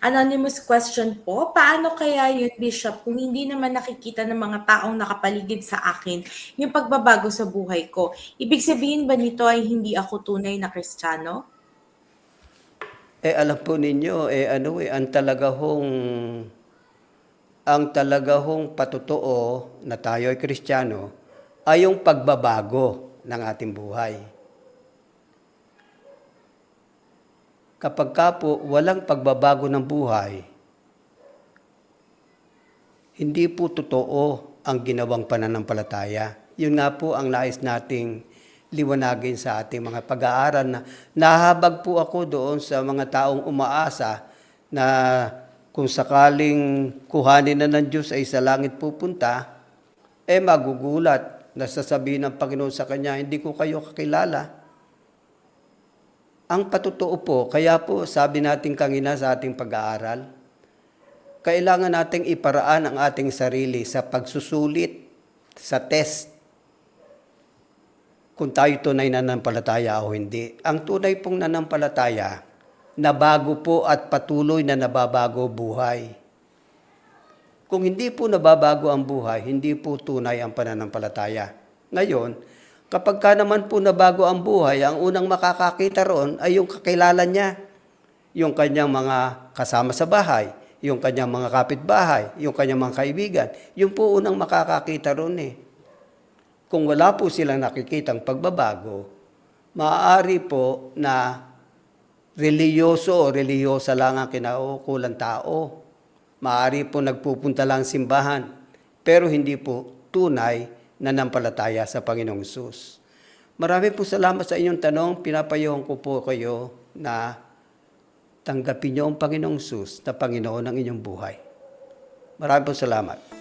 Anonymous question po, paano kaya yun, Bishop, kung hindi naman nakikita ng mga taong nakapaligid sa akin yung pagbabago sa buhay ko? Ibig sabihin ba nito ay hindi ako tunay na Kristiyano? Eh alam po ninyo, eh ano eh, ang talaga hong, ang talaga hong patotoo na tayo ay Kristiyano ay yung pagbabago ng ating buhay. Kapag ka po walang pagbabago ng buhay, hindi po totoo ang ginawang pananampalataya. Yun nga po ang nais nating liwanagin sa ating mga pag-aaral na nahabag po ako doon sa mga taong umaasa na kung sakaling kuhanin na ng Diyos ay sa langit pupunta, eh magugulat na sasabihin ng Panginoon sa kanya, hindi ko kayo kakilala. Ang patotoo po, kaya po sabi natin kanina sa ating pag-aaral, kailangan nating iparaan ang ating sarili sa pagsusulit, sa test, kung tayo tunay na nanampalataya o hindi. Ang tunay pong nanampalataya, nabago po at patuloy na nababago buhay. Kung hindi po nababago ang buhay, hindi po tunay ang pananampalataya. Ngayon, kapag ka naman po nabago ang buhay, ang unang makakakita roon ay yung kakilala niya. Yung kanyang mga kasama sa bahay, yung kanyang mga kapitbahay, yung kanyang mga kaibigan. Yung po unang makakakita roon eh. Kung wala po silang nakikitang pagbabago, maaari po na reliyoso o reliyosa lang ang kinaukulang tao. Maaari po nagpupunta lang simbahan, pero hindi po tunay na nampalataya sa Panginoong Sus. Marami po salamat sa inyong tanong. Pinapayuhan ko po kayo na tanggapin niyo ang Panginoong Sus na Panginoon ng inyong buhay. Marami po salamat.